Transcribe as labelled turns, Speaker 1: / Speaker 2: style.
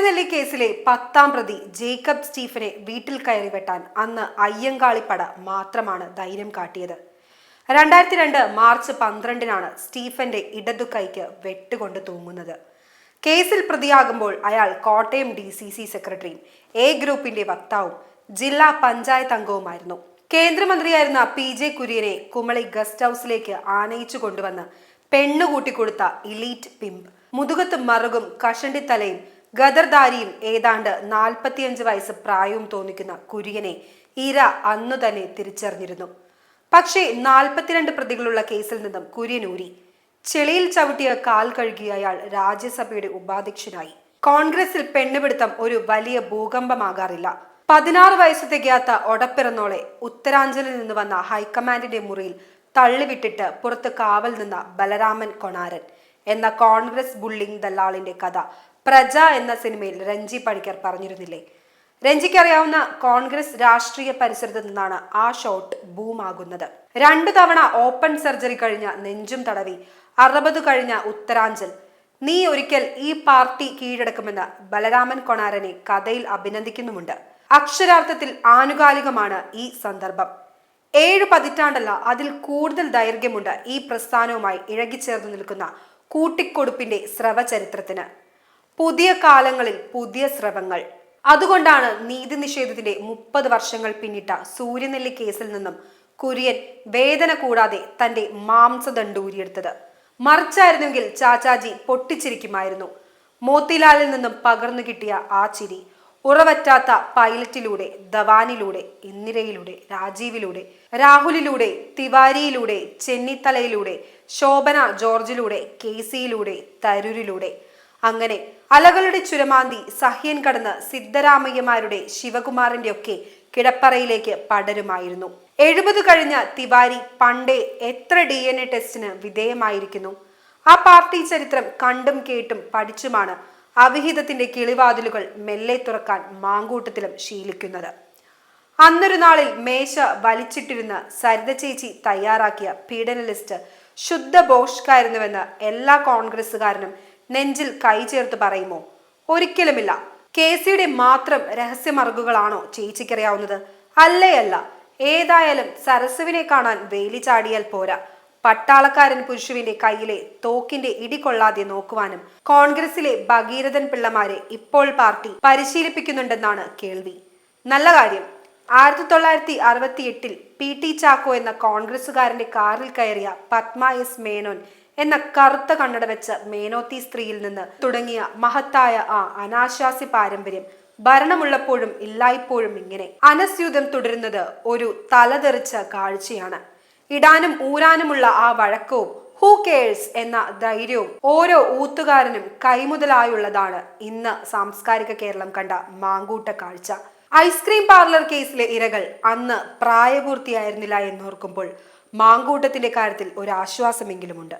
Speaker 1: സൂര്യനെല്ലി കേസിലെ പത്താം പ്രതി ജേക്കബ് സ്റ്റീഫനെ വീട്ടിൽ കയറി വെട്ടാൻ അന്ന് അയ്യങ്കാളിപ്പട മാത്രമാണ് ധൈര്യം കാട്ടിയത്. രണ്ടായിരത്തി രണ്ട് മാർച്ച് പന്ത്രണ്ടിനാണ് സ്റ്റീഫന്റെ ഇടതു കൈക്ക് വെട്ടുകൊണ്ട് തൂങ്ങുന്നത്. കേസിൽ പ്രതിയാകുമ്പോൾ അയാൾ കോട്ടയം ഡി സി സി സെക്രട്ടറിയും എ ഗ്രൂപ്പിന്റെ വക്താവും ജില്ലാ പഞ്ചായത്ത് അംഗവുമായിരുന്നു. കേന്ദ്രമന്ത്രിയായിരുന്ന പി ജെ കുര്യനെ കുമളി ഗസ്റ്റ് ഹൗസിലേക്ക് ആനയിച്ചു കൊണ്ടുവന്ന് പെണ്ണുകൂട്ടിക്കൊടുത്ത ഇലീറ്റ് പിമ്പ്. മുതുകത്ത് മറുകും കഷണ്ടിത്തലയും ഗദർദാരിയും ഏതാണ്ട് നാൽപ്പത്തിയഞ്ച് വയസ്സ് പ്രായവും തോന്നിക്കുന്ന കുര്യനെ ഇര അന്നു തന്നെ തിരിച്ചറിഞ്ഞിരുന്നു. പക്ഷേ നാൽപ്പത്തിരണ്ട് പ്രതികളുള്ള കേസിൽ നിന്നും കുര്യനൂരി ചെളിയിൽ ചവിട്ടിയ കാൽ കഴുകിയ അയാൾ രാജ്യസഭയുടെ ഉപാധ്യക്ഷനായി. കോൺഗ്രസിൽ പെണ്ണുപിടുത്തം ഒരു വലിയ ഭൂകമ്പമാകാറില്ല. പതിനാറ് വയസ്സ് തികയാത്ത ഒടപ്പിറന്നോളെ ഉത്തരാഞ്ചലിൽ നിന്ന് വന്ന ഹൈക്കമാൻഡിന്റെ മുറിയിൽ തള്ളിവിട്ടിട്ട് പുറത്ത് കാവൽ നിന്ന ബലരാമൻ കൊണാരൻ എന്ന കോൺഗ്രസ് ബുള്ളിംഗ് ദല്ലാളിന്റെ കഥ പ്രജ എന്ന സിനിമയിൽ രഞ്ജി പണിക്കർ പറഞ്ഞിരുന്നില്ലേ? രഞ്ജിക്ക് അറിയാവുന്ന കോൺഗ്രസ് രാഷ്ട്രീയ പരിസരത്ത് നിന്നാണ് ആ ഷോട്ട് ബൂമാകുന്നത്. രണ്ടു തവണ ഓപ്പൺ സർജറി കഴിഞ്ഞ നെഞ്ചും തടവി. അറുപത് കഴിഞ്ഞ ഉത്തരാഞ്ചൽ. നീ ഒരിക്കൽ ഈ പാർട്ടി കീഴടക്കുമെന്ന് ബലരാമൻ കൊണാരനെ കഥയിൽ അഭിനന്ദിക്കുന്നുമുണ്ട്. അക്ഷരാർത്ഥത്തിൽ ആനുകാലികമാണ് ഈ സന്ദർഭം. ഏഴു പതിറ്റാണ്ടല്ല അതിൽ കൂടുതൽ ദൈർഘ്യമുണ്ട് ഈ പ്രസ്ഥാനവുമായി ഇഴകിച്ചേർന്ന് നിൽക്കുന്ന കൂട്ടിക്കൊടുപ്പിന്റെ സ്രവചരിത്രത്തിന്. പുതിയ കാലങ്ങളിൽ പുതിയ സ്രവങ്ങൾ. അതുകൊണ്ടാണ് നീതി നിഷേധത്തിന്റെ മുപ്പത് വർഷങ്ങൾ പിന്നിട്ട സൂര്യനെല്ലി കേസിൽ നിന്നും കുര്യൻ വേദന കൂടാതെ തന്റെ മാംസദണ്ഡ് ഊരിയെടുത്തത്. മറിച്ചായിരുന്നെങ്കിൽ ചാച്ചാജി പൊട്ടിച്ചിരിക്കുമായിരുന്നു. മോത്തിലാലിൽ നിന്നും പകർന്നു കിട്ടിയ ആ ചിരി ഉറവറ്റാത്ത പൈലറ്റിലൂടെ ധവാനിലൂടെ ഇന്ദിരയിലൂടെ രാജീവിലൂടെ രാഹുലിലൂടെ തിവാരിയിലൂടെ ചെന്നിത്തലയിലൂടെ ശോഭന ജോർജിലൂടെ കെ സിയിലൂടെ തരൂരിലൂടെ അങ്ങനെ അലകളുടെ ചുരമാന്തി സഹ്യൻ കടന്ന് സിദ്ധരാമയ്യമാരുടെ ശിവകുമാറിന്റെ ഒക്കെ കിടപ്പറയിലേക്ക് പടരുമായിരുന്നു. എഴുപത് കഴിഞ്ഞ തിവാരി പണ്ടേ എത്ര ഡി എൻ എ ടെസ്റ്റിന് വിധേയമായിരിക്കുന്നു. ആ പാർട്ടി ചരിത്രം കണ്ടും കേട്ടും പഠിച്ചുമാണ് അവിഹിതത്തിന്റെ കിളിവാതിലുകൾ മെല്ലെ തുറക്കാൻ മാങ്കൂട്ടത്തിലും ശീലിക്കുന്നത്. അന്നൊരു നാളിൽ മേശ വലിച്ചിട്ടിരുന്ന സരിത ചേച്ചി തയ്യാറാക്കിയ പീഡന ലിസ്റ്റ് ശുദ്ധ ബോഷ്കായിരുന്നുവെന്ന് എല്ലാ കോൺഗ്രസ്സുകാരനും നെഞ്ചിൽ കൈ ചേർത്ത് പറയുമോ? ഒരിക്കലുമില്ല. കെ സിയുടെ മാത്രം രഹസ്യമറുകുകളാണോ ചേച്ചിക്കറിയാവുന്നത്? അല്ലേയല്ല ഏതായാലും സരസുവിനെ കാണാൻ വേലി ചാടിയാൽ പോരാ. പട്ടാളക്കാരൻ പുരുഷുവിന്റെ കയ്യിലെ തോക്കിന്റെ ഇടി കൊള്ളാതെ നോക്കുവാനും കോൺഗ്രസിലെ ഭഗീരഥൻ പിള്ളമാരെ ഇപ്പോൾ പാർട്ടി പരിശീലിപ്പിക്കുന്നുണ്ടെന്നാണ് കേൾവി. നല്ല കാര്യം. ആയിരത്തി തൊള്ളായിരത്തി അറുപത്തി എട്ടിൽ പി ടി ചാക്കോ എന്ന കോൺഗ്രസുകാരന്റെ കാറിൽ കയറിയ പത്മ എസ് മേനോൻ എന്ന കറുത്ത കണ്ണട വെച്ച മേനോത്തി സ്ത്രീയിൽ നിന്ന് തുടങ്ങിയ മഹത്തായ ആ അനാശാസ്യ പാരമ്പര്യം ഭരണമുള്ളപ്പോഴും ഇല്ലായ്പോഴും ഇങ്ങനെ അനസ്യൂതം തുടരുന്നത് ഒരു തലതെറിച്ച കാഴ്ചയാണ്. ഇടാനും ഊരാനുമുള്ള ആ വഴക്കവും ഹൂ കെയേഴ്സ് എന്ന ധൈര്യവും ഓരോ ഊത്തുകാരനും കൈമുതലായുള്ളതാണ് ഇന്ന് സാംസ്കാരിക കേരളം കണ്ട മാങ്കൂട്ട കാഴ്ച. ഐസ്ക്രീം പാർലർ കേസിലെ ഇരകൾ അന്ന് പ്രായപൂർത്തിയായിരുന്നില്ല എന്നോർക്കുമ്പോൾ മാങ്കൂട്ടത്തിന്റെ കാര്യത്തിൽ ഒരു ആശ്വാസമെങ്കിലുമുണ്ട്.